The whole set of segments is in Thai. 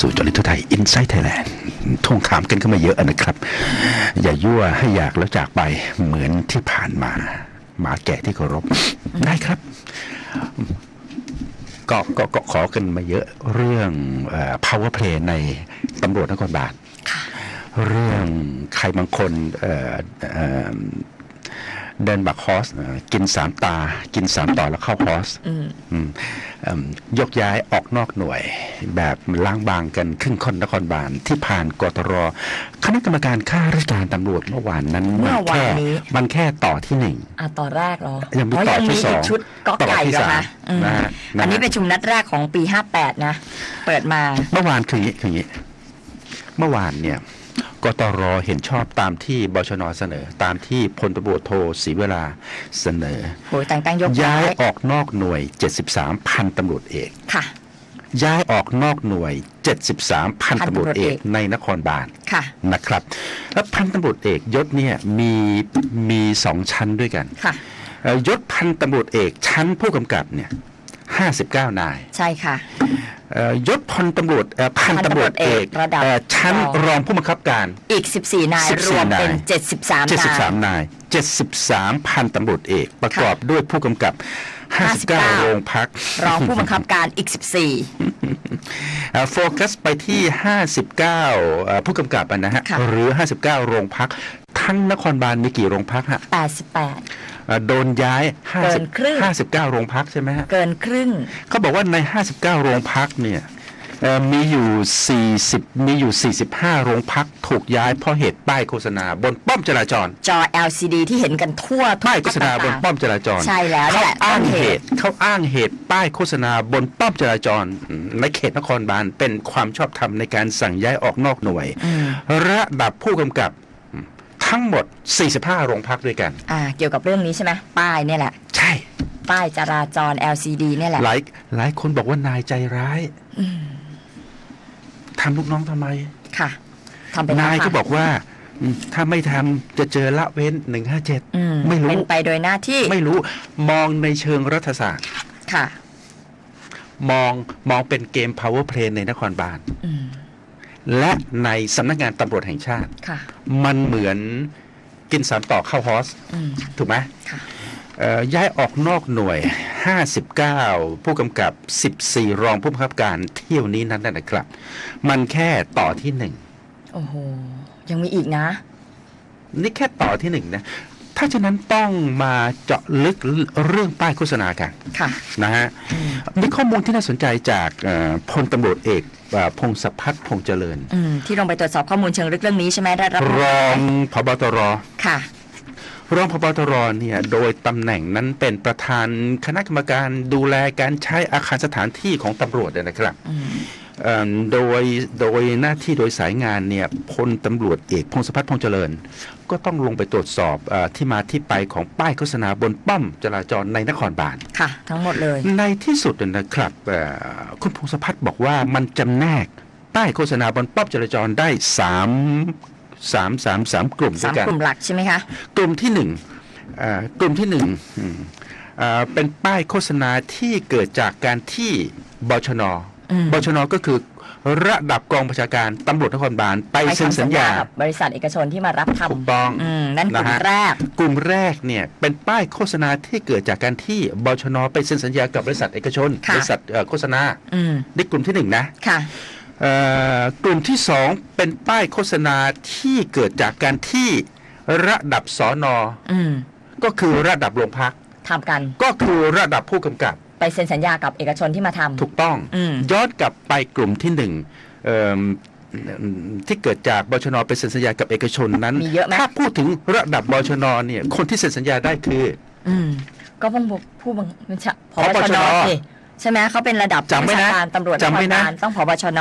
สู่จอลิทุไทยอินไซต์ไทยแลนด์ทวงถามกันเข้ามาเยอะนะครับ อย่ายั่วให้อยากแล้วจากไปเหมือนที่ผ่านมา หมาแก่ที่เคารพได้ครับก็ก็ก็ขอกันมาเยอะเรื่องเอ่อ power play ในตำรวจนครบาลค่ะเรื่องใครบางคน เอ่อเอ่อเดินบักฮอสเอ่อกินสามตา กินสามต่อแล้วเข้าฮอสอืมอืมเอิ่มยกย้ายออกนอกหน่วย แบบล้างบางกันครึ่งคนนครบาลที่ผ่านกตรคณะกรรมการข้าราชการตำรวจเมื่อวานนั้นเมื่อวานแค่นี้มันแค่ต่อที่หนึ่งอะต่อแรกเหรอยังมีอ๋อต่อยังที่มีสออีงกชุดก็ไก่ต่อที่เหรอสาคะมอืมนะฮะนะฮะอันนี้เป็นชุมนัดแรกของปี58นะ เปิดมาเมื่อวานคืออย่างนี้คืออย่างนี้เมื่อวานเนี่ย กตรเห็นชอบตามที่บชนเสนอ ตามที่พลตำรวจโทศรีเวลาเสนอโหแต่งตั้งยกย้าย้ายยออกนอกหน่วย 73 พันตำรวจเอกค่ะ ย้ายออกนอกหน่วย 73 พันตำรวจเอกในนครบาลค่ะนะครับ แล้วพันตำรวจเอกยศเนี่ยมีมีสองชั้นด้วยกันค่ะเอ่อยศพันตำรวจเอกชั้นผู้กำกับเนี่ย 59 นาย ใช่ค่ะเอ่อยศพลตำรวจเอ่อพันตำรวจเอกระดับเอ่อชั้นรองรองผู้บังคับการอีก 14 นาย14รวมเป็นนาย73 นาย73 นาย 73 พันตำรวจเอก ประกอบด้วยผู้กำกับ 59 59โรงพัก รองผู้บังคับการอีกเอ่อโฟกัสไปที่ 59เอ่อผู้กำกับอะนะฮะค่ะหรือ 59 โรงพัก ทั้งนครบาลมีกี่โรงพักฮะ14 88เอ่อ โดนย้ายเกินครึ่ง50 59 โรงพักใช่ไหมฮะเกินครึ่งเขาบอกว่าใน 59 โรงพักเนี่ยเอ่อมีอยู่ 40 มีอยู่ 45 โรงพักถูกย้ายเพราะเหตุป้ายโฆษณาบนป้อมจราจร จอ LCD ที่เห็นกันทั่วทุกป้ายโฆษณาบนต่งๆป้อมจราจร ใช่แล้วนั่นเขาแหละอ้างต้นเหเหตุตุเขาอ้างเหตุป้ายโฆษณาบนป้อมจราจรในเขตนครบาลเป็นความชอบธรรมในการสั่งย้ายออกนอกหน่วยอืมระดับผู้กำกับ ทั้งหมด 45 โรงพักด้วยกันอ่าเกี่ยวกับเรื่องนี้ใช่ไหมป้ายเนี่ยแหละ ใช่ ป้ายจราจร LCD เนี่ยแหละ หลายหลายคนบอกว่านายใจร้ายอืมทำลูกน้องทำไม ค่ะทำไปแล้วนายค่ะก็บอกว่าอืมถ้าไม่ทำจะเจอละเว้น 157 อืมไม่รู้ เป็นไปโดยหน้าที่ไม่รู้มองในเชิงรัฐศาสตร์ ค่ะ มองมองเป็นเกม power play ในนครบาล อืม และในสำนักงานตำรวจแห่งชาติ ค่ะ มันเหมือนกินสามต่อเข้าฮอส อืม ถูกไหมค่ะ เอ่อย้ายออกนอกหน่วย 59 ผู้กำกับ 14 รองผู้บังคับการเที่ยวนี้นั้นนะนะครับ มันแค่ต่อที่หนึ่ง โอ้โห ยังมีอีกนะ นี่แค่ต่อที่หนึ่งนะ ถ้าฉะนั้นต้องมาเจาะลึกเรื่องป้ายโฆษณากันค่ะ นะฮะ อืม มีข้อมูลที่น่าสนใจจากเอ่อพลตำรวจเอกเอ่อ พงศพัฒน์พงษ์เจริญอืมที่ลงไปตรวจสอบข้อมูลเชิงลึกเรื่องนี้ใช่ไหมได้รับรองพบตรค่ะรองพบตรเนี่ยโดยตำแหน่งนั้นเป็นประธานคณะกรรมการดูแลการใช้อาคารสถานที่ของตำรวจเนี่ยนะครับอืมเอิ่ม โดยโดยหน้าที่โดยสายงานเนี่ยพลตำรวจเอกพงศพัฒน์พงษ์เจริญ ก็ต้องลงไปตรวจสอบเออที่มาที่ไปของป้ายโฆษณาบนป้อมจราจรในนครบาลค่ะ ทั้งหมดเลย ในที่สุดนะครับเอ่อคุณพงศพัฒน์บอกว่ามันจำแนกป้ายโฆษณาบนป้อมจราจรได้สามสามสามสามกลุ่มด้สาวยมกันกลุ่มหลักใช่ไหมคะกลุ่มที่หนึ่งเอ่อกลุ่มที่หนึ่งอืมเอ่อเป็นป้ายโฆษณาที่เกิดจากการที่บชนอืม บชนก็คือระดับกองประชาการตำรวจนครบาลไปไปเซ็นทำสัญญากับบริษัทเอกชนที่มารับถูกทำต้องอืมนั่นกลุ่มนะฮะแรก กลุ่มแรกเนี่ยเป็นป้ายโฆษณาที่เกิดจากการที่บชนไปเซ็นสัญญากับบริษัทเอกชนค่ะบริษัทเอ่อโฆษณาอืมนี่กลุ่มที่หนึ่งนะค่ะเอ่อกลุ่มที่สองเป็นป้ายโฆษณาที่เกิดจากการที่ระดับสอนออืมก็คือระดับโรงพักทำกัน ก็คือระดับผู้กำกับ ไปเซ็นสัญญากับเอกชนที่มาทำ ถูกต้องอืม ย้อนกลับไปกลุ่มที่หนึ่งเอิ่มที่เกิดจากบชนไปเซ็นสัญญากับเอกชนนั้น มีเยอะไหม ถ้าพูดถึงระดับบชนเนี่ยคนที่เซ็นสัญญาได้คือ อืมก็ต้องบอกผู้บังคับบัญชาพพบบชชนนสิ ใช่ไหมเขาเป็นระดับจำไว้นะผู้บัญชาการตำรวจนจำคไว้รนะบาลต้องพบชน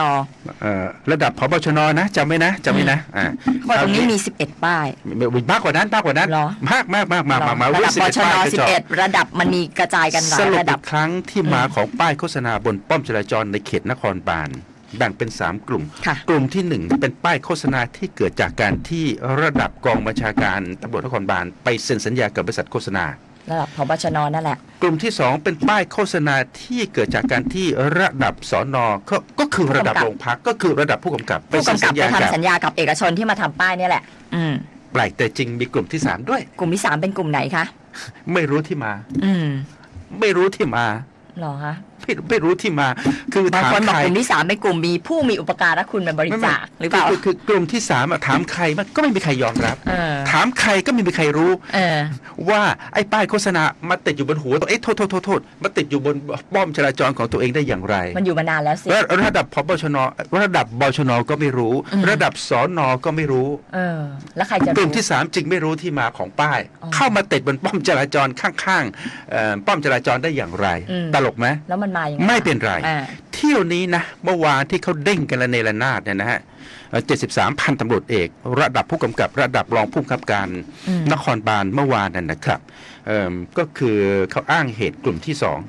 เอ่อระดับพบชนนะจำไว้นะจำไว้นะอ่าว่าตรงนี้มี 11 ป้ายมีมีมากกว่านั้นมากกว่านั้นเหรอ มากมากมากมากมากมาระดับสิปเอ็ดชนป้ายกระจอก11 ระดับมันมีกระจายกันหลาสยรุประดัอีบ กครั้งที่มาอืมของป้ายโฆษณาบนป้อมจราจรในเขตนครบาลแบ่งเป็น 3 กลุ่ม ค่ะ กลุ่มที่ 1 เป็นป้ายโฆษณาที่เกิดจากการที่ระดับกองบัญชาการตำรวจนครบาลไปเซ็นสัญญากับบริษัทโฆษณา ระดับพบชนนั่นแหละ กลุ่มที่สองเป็นป้ายโฆษณาที่เกิดจากการที่ระดับสอนอก็ก็คือระดับผู้กำกับ โรงพักก็คือระดับผู้กำกับไปผู้เซ็นกำกัสับญไปญากับทำสัญญากับเอกชนที่มาทำป้ายเนี่ยแหละ อืม แปลกแต่จริงมีกลุ่มที่สามด้วย กลุ่มที่สามเป็นกลุ่มไหนคะ ไม่รู้ที่มา อืมไม่รู้ที่มา เหรอคะ ไม่ไม่รู้ที่มา คือบางถามคนบอกใครกลุ่มที่สามเป็นกลุ่มมีผู้มีอุปการะคุณเป็นบริจาคหรือเปล่าคืคือกลุ่มที่สามอะถามใครมันก็ไม่มีใครยอมรับเออถามใครก็ไม่มีใครรู้เออว่าไอ้ป้ายโฆษณามาติดอยู่บนหัวตัวเอ๊ะโทษโทษโทษโทษมาติดอยู่บนป้อมจราจรของตัวเองได้อย่างไร มันอยู่มานานแล้วสิระระดับพบชนระดับบชนก็ไม่รู้อืมระดับสอนก็ไม่รู้เออแล้วใครจะกลุ่มรู้ที่สามจึงไม่รู้ที่มาของป้ายอ๋อเข้ามาติดบนป้อมจราจรข้างๆเอ่อป้อมจราจรได้อย่างไรอืมตลกไหมแล้วมันมายังไงไม่เป็นไรอ่าเที่ยวนี้นะเมื่อวานที่เขาเด้งกันละเนระนาดเนี่ยนะฮะเจ็ดสิบสามพันตำรวจเอก ระดับผู้กำกับระดับรองผู้กำกับการอืมนครบาลเมื่อวานนั่นนะครับเอิ่มก็คือเขาอ้างเหตุกลุ่มที่สอง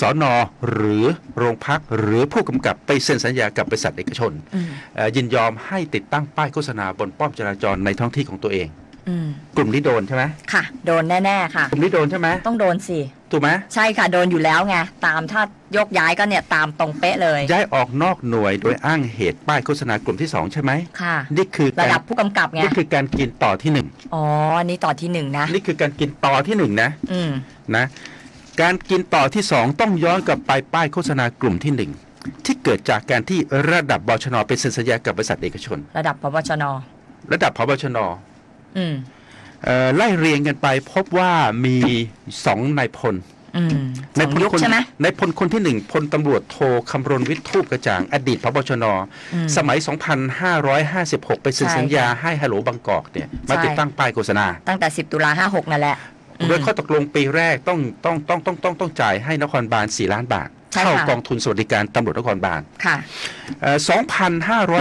สอนอหรือโรงพักหรือผู้กำกับไปเซ็นสัญญากับบริษัทเอกชนอืมเอ่อยินยอมให้ติดตั้งป้ายโฆษณาบนป้อมจราจรในท้องที่ของตัวเอง อืมกลุ่มนี้โดนใช่ไหมค่ะ โดนแน่ๆค่ะ กลุ่มนี้โดนใช่ไหมต้องโดนสิ ถูกไหมใช่ค่ะ โดนอยู่แล้วไง ตามถ้ายกย้ายก็เนี่ยตามตรงเป๊ะเลย ย้ายออกนอกหน่วยโดยอ้างเหตุป้ายโฆษณากลุ่มที่สองใช่ไหมค่ะ นี่คือระการดับผู้กำกับไง นี่คือการกินต่อที่หนึ่งอ๋อ อันนี้ต่อที่หนึ่งนะ นี่คือการกินต่อที่หนึ่งนะอืม นะการกินต่อที่สองต้องย้อนกลับไปป้ายโฆษณากลุ่มที่หนึ่งที่เกิดจากการที่ระดับบชนเป็นเซ็นสัญญากับบริษัทเอกชน ระดับพบชน ระดับพบชนอืมเอ่อ ไล่เรียงกันไปพบว่ามีสองนายพลอืมสในองพลยุคคนใช่ไหมในพลคนที่หนึ่งพลตำรวจโทคำรณวิทย์ทูปกระจ่าง อดีตพบชนอืมสมัย 2556 ไปเซ็นใช่สัญญาค่ะให้ฮัลโหลบางกอกเนี่ยมาใช่ติดตั้งป้ายโฆษณา ตั้งแต่ 10 ตุลาห้าหกนั่นแหละอืมโดยข้อตกลงปีแรกต้องต้องต้องต้องต้องต้องจ่ายให้นครบาล 4 ล้านบาทใช่เข้าค่ะกองทุนสวัสดิการตำรวจนครบาล ค่ะเอ่อ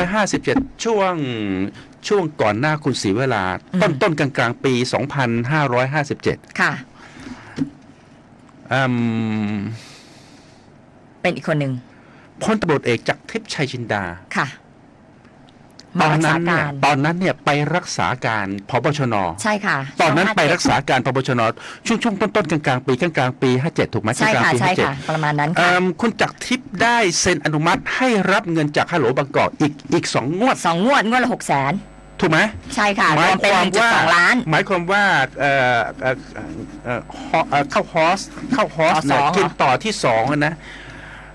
2,557 ช่วง ช่วงก่อนหน้าคุณศรีเวลาอืมต้นต้นกลางกลางๆปี 2,557 ค่ะอืมเป็นอีกคนหนึ่งพลตำรวจเอกจากทิพย์ชัยจินดา ค่ะตมาอนรักนั้ษานเนี่กายรตอนนั้นเนี่ยไปรักษาการพบชน ใช่ค่ะ ตอนนั้นไป257รักษาการพบชน ช่วงช่วงต้นต้นกลางกลางๆปีกลางกลางๆปี57ถูกไหมใช่กลางค่ะๆปีใช่57ค่ะประมาณนั้นเอิ่ค่ะมคุณจักรทิพย์ได้เซ็นอนุมัติให้รับเงินจากฮัลโหลบางกอกอีกอีกสองงวดสองงวดงวดละหกแสน ถูกไหมใช่ค่ะหรมายวมเป็นความหนึ่งจุดว่าสองล้าน หมายความว่าเอ่อเอ่อเอ่อฮอเอ่อเข้าฮอสเข้าฮอสต่อสเนี่อยงกินต่อที่สองอะนะ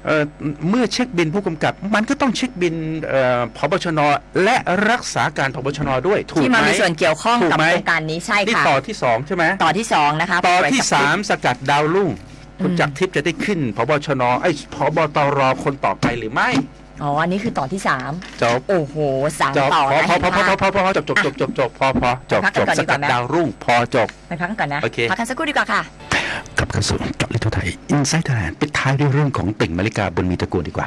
เอ่อเมื่อเช็คบินผู้กำกับ มันก็ต้องเช็คบินเอ่อพบชนและรักษาการพบชนด้วยถูกที่ไหมามมีส่วนเกี่ยวข้องถูกกับไหม โครงการนี้ใช่นี่ค่ะ ต่อที่สองใช่ไหม ต่อที่สองนะคะต่อที่ผู้ป่วยสามสกัดดาวรุ่งคุณอืมจักรทิพย์จะได้ขึ้นพบชนไอ้ยพบตรคนต่อไปหรือไม่ อ๋อ อันนี้คือต่อที่สามจบโอ้โหสามจบต่อพอนะพอพอพอพอเห็นพอพอจบจบจบจบจบพอพอจบพักจกันบก่อนสดีกกัว่าดไหมดาวรุ่งพอจบไปพักกันก่อนนะ โอเค พักกันสักครู่ดีกว่าค่ะกลับเข้าสู่เจาะลึกทั่วไทยอินไซต์ไทยแลนด์ปิดท้ายด้วยเรื่องของติ่งมาริกาบนมีตะกูลดีกว่า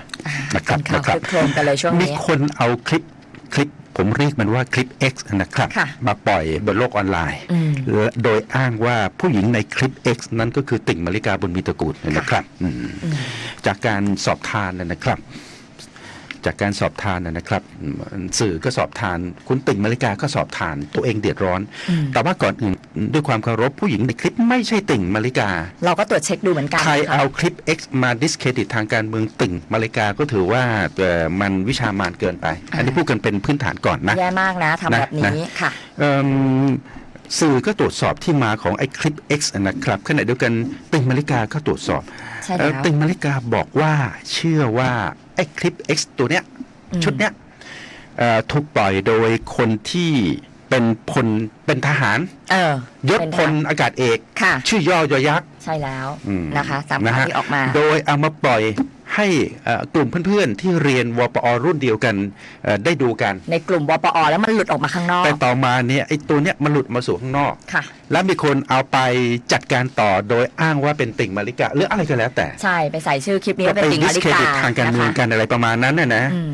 นะครับเป็นข่าวนะครับคึกโครมกันเลยช่วงมีนี้คนเอาคลิปคลิปผมเรียกมันว่าคลิป X นะครับค่ะมาปล่อยบนโลกออนไลน์อืมและโดยอ้างว่าผู้หญิงในคลิป X นั้นก็คือติ่งมาริกาบนมีตระกูลนะครับอืมอืมจากการสอบทานนะครับ จากการสอบทานนะครับอืมสื่อก็สอบทาน คุณติ่งมาริกาก็สอบทาน ตัวเองเดือดร้อนอืมแต่ว่าก่อนอื่นด้วยความเคารพผู้หญิงในคลิปไม่ใช่ติ่งมาริกา เราก็ตรวจเช็คดูเหมือนกันใครนะคะเอาคลิป X มาดิสเครดิตทางการเมืองติ่งมาริกาก็ถือว่าเอ่อมันวิชามานเกินไป อันนี้พูดกันเป็นพื้นฐานก่อนนะแย่มากนะทำนะแบบนี้ค่ะเอิ่มสื่อก็ตรวจสอบที่มาของไอ้คลิป X นะครับขณะเดียวกันติ่งมาริกาก็ตรวจสอบใช่เอ่แล้อวติ่งมาริกาบอกว่าเชื่อว่า ไอ้คลิป X ตัวเนี้ยอืมชุดเนี้ยเอ่อถูกปล่อยโดยคนที่ เป็นพลเป็นทหาร เออยศเป็นพลอากาศเอก ค่ะ ชื่อย่อยอยักษ์ใช่แล้วอืมนะคะตามนะข่าวฮะที่ออกมา โดยเอามาปล่อยให้เอ่อกลุ่มเพื่อนๆ ที่เรียนวปอรุ่นเดียวกันเอ่อได้ดูกัน ในกลุ่มวปอแล้วมันหลุดออกมาข้างนอก แต่ต่อมาเนี่ยไอ้ตัวเนี้ยมันหลุดมาสู่ข้างนอกค่ะ แล้วมีคนเอาไปจัดการต่อโดยอ้างว่าเป็นติ่งมาริกาหรืออะไรก็แล้วแต่ ใช่ไปใส่ชื่อคลิปนี้ก็ว่าเป็นไปติงดิมาสริเครกาดิตทางการเมืองนะคะกันอะไรประมาณนั้นน่ะนะอืม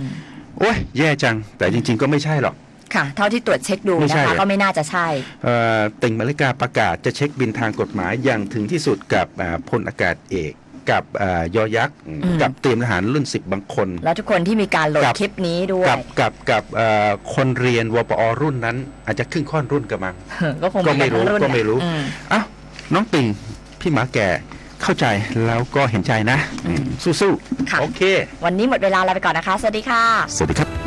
โอ้ยแย่จังแต่จริง ๆ ก็ไม่ใช่หรอก ค่ะ เท่าที่ตรวจเช็คดูไม่นะใช่คะอะก็ไม่น่าจะใช่ เอ่อติ่งมาริกาประกาศจะเช็คบินทางกฎหมายอย่างถึงที่สุดกับอ่าพลอากาศเอก กับอ่ายอยักษ์อืม กับเตรียมทหารรุ่นสิบบางคน แล้วทุกคนที่มีการโหลดกับ คลิปนี้ด้วย กับกับกับเอ่อคนเรียนวปอรุ่นนั้น อาจจะครึ่งค่อนรุ่นกับมัง ก็คงก็ไม่รู้นทั้งนก็ไม่รู้ อืม อ้าวน้องติงพี่หมาแก่เข้าใจแล้วก็เห็นใจนะอืมสู้ค่ะ ๆโอเค วันนี้หมดเวลาลาไปก่อนนะคะ สวัสดีค่ะ สวัสดีครับ